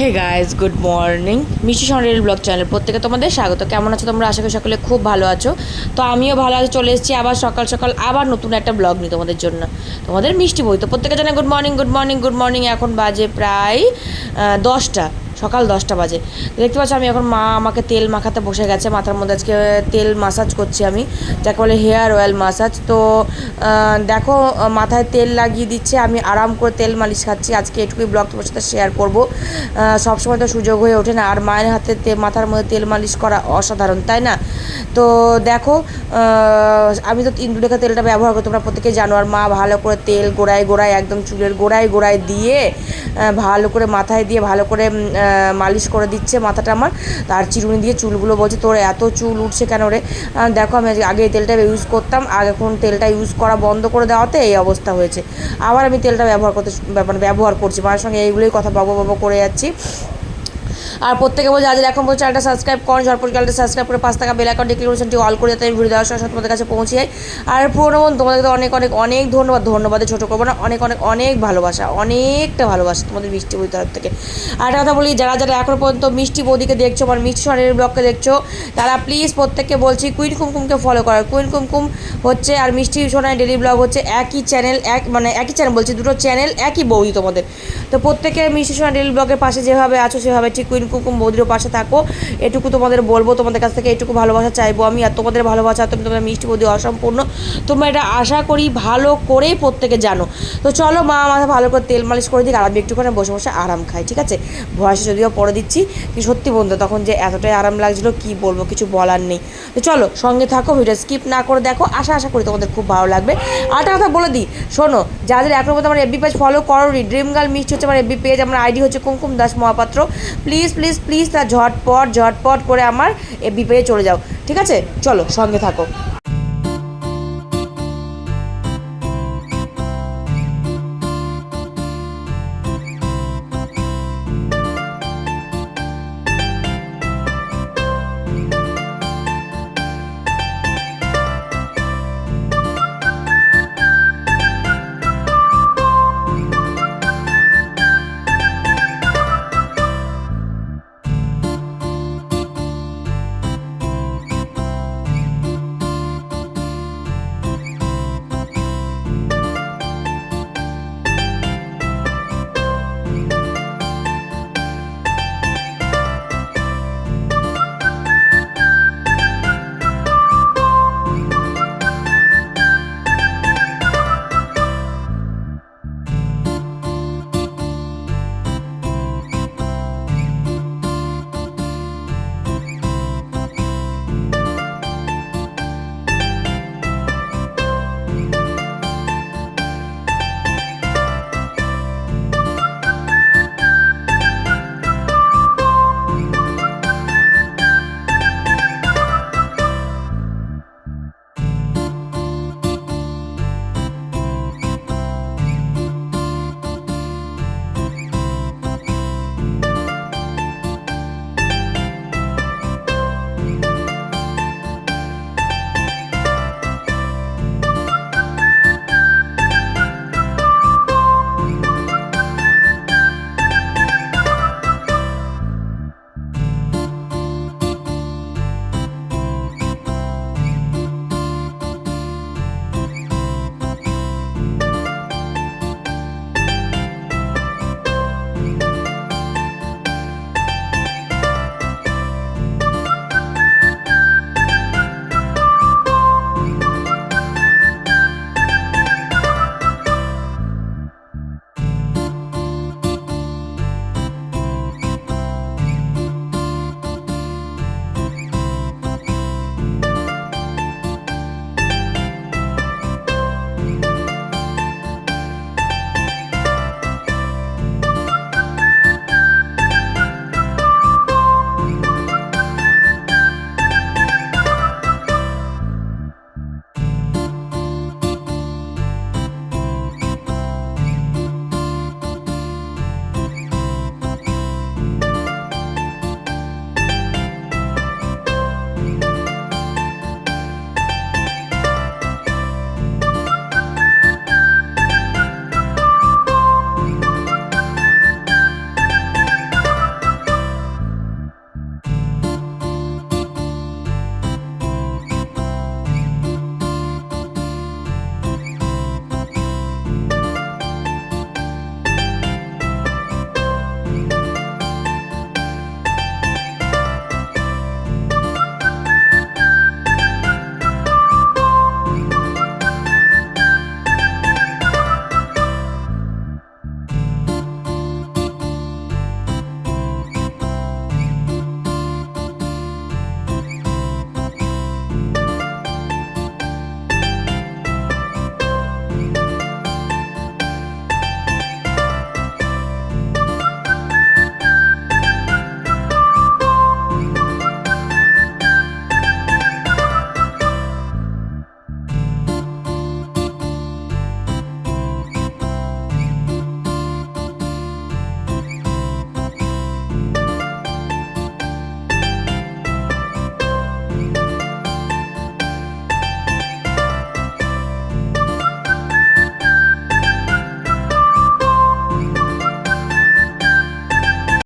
Hey guys good morning মিষ্টি সন্ডেল blog channel প্রত্যেকে তোমাদের স্বাগত। কেমন আছো তোমরা? আশা করি সকলে খুব ভালো আছো। তো আমিও ভালো আছি, চলে এসেছি আবার সকাল সকাল আবার নতুন একটা ব্লগ নিই তোমাদের জন্য। তোমাদের মিষ্টি বই। তো প্রত্যেকে জানে good morning good morning good morning এখন বাজে প্রায় দশটা। সকাল দশটা বাজে। দেখতে পাচ্ছ আমি এখন মা আমাকে তেল মাখাতে বসে গেছে, মাথার মধ্যে আজকে তেল মাসাজ করছি আমি, যাকে বলে হেয়ার অয়েল মাসাজ তো দেখো, মাথায় তেল লাগিয়ে দিচ্ছে, আমি আরাম করে তেল মালিশ খাচ্ছি। আজকে এটুকুই ব্লগ তোমার সাথে শেয়ার করব। সবসময় তো সুযোগ হয়ে ওঠে না, আর মায়ের হাতে মাথার মধ্যে তেল মালিশ করা অসাধারণ, তাই না? তো, দেখো আমি তো ইন্দুরেখা তেলটা ব্যবহার করি, তোমরা প্রত্যেকে জানো, আর মা ভালো করে তেল গোড়ায় গোড়ায়, একদম চুলের গোড়ায় গোড়ায় দিয়ে ভালো করে মাথায় দিয়ে, ভালো করে মালিশ করে দিচ্ছে মাথাটা আমার। তার চিরুনি দিয়ে চুলগুলো বলছে, তোর এত চুল উঠছে কেন রে? দেখো, আমি আগে তেলটা ইউজ করতাম, আর এখন তেলটা ইউজ করা বন্ধ করে দেওয়াতে এই অবস্থা হয়েছে। আবার আমি তেলটা ব্যবহার করতে ব্যবহার করছি মায়ের সঙ্গে এইগুলোই কথা বাবু বাবু করে যাচ্ছি। আর প্রত্যেকে বলছে আজ এখন বলছে চ্যানেলটা সাবস্ক্রাইব করুন ঝটপট চ্যানেলটা সাবস্ক্রাইব করে পাঁচ টাকা বেল আইকন অল করে যাতে আমি ভিডিও দেওয়ার সঙ্গে তোমাদের কাছে পৌঁছে যাই। আর পুরোনো বন্ধু, তোমাদেরকে অনেক অনেক অনেক ধন্যবাদ ধন্যবাদে ছোটো করব না, অনেক অনেক অনেক ভালোবাসা, অনেকটা ভালোবাসা তোমাদের মিষ্টি বই তরফ থেকে। আর একটা কথা বলি, যারা যারা এখনও পর্যন্ত মিষ্টি বৌদিকে দেখছ আমার মিষ্টি সোনারের ব্লগকে দেখছ, তারা প্লিজ প্রত্যেককে বলছি কুইন কুমকুমকে ফলো করো। কুইন কুমকুম হচ্ছে, আর মিষ্টি সোনার ডেলি ব্লগ হচ্ছে একই চ্যানেল এক মানে একই চ্যানেল বলছি, দুটো চ্যানেল একই বৌদি তোমাদের। তো প্রত্যেকে মিষ্টি সোনা ডেলি ব্লগের পাশে যেভাবে আছো, সেভাবে ঠিক কুইন কুমকুম বৌদিরও পাশে থাকো। এটুকু তোমাদের বলব, তোমাদের কাছ থেকে এটুকু ভালোবাসা চাইব। আমি আর তোমাদের ভালোবাসা, তুমি তোমাদের মিষ্টি বৌদি অসম্পূর্ণ। তোমরা এটা আশা করি ভালো করেই প্রত্যেকে জানো। তো চলো মা, মাথা ভালো করে তেল মালিশ করে দিক, আর আমি একটুখানি বসে বসে আরাম খাই, ঠিক আছে? ভয়েসে যদিও পরে দিচ্ছি, কি সত্যি বন্ধু, তখন যে এতটাই আরাম লাগছিল, কি বলব, কিছু বলার নেই। তো চলো, সঙ্গে থাকো, ভিডিও স্কিপ না করে দেখো, আশা আশা করি তোমাদের খুব ভালো লাগবে। আর একটা কথা বলে দিই, শোনো, যাদের এখনও পর্যন্ত আমার এফবি পেজ ফলো করোনি ড্রিম গার্ল মিষ্টি হচ্ছে আমার এফবি পেজ আমার আইডি হচ্ছে Kumkum Das Mahapatra. Please please please please তা ঝটপট ঝটপট করে আমার এ বিপে চলে যাও। ঠিক আছে? চলো, সঙ্গে থাকো।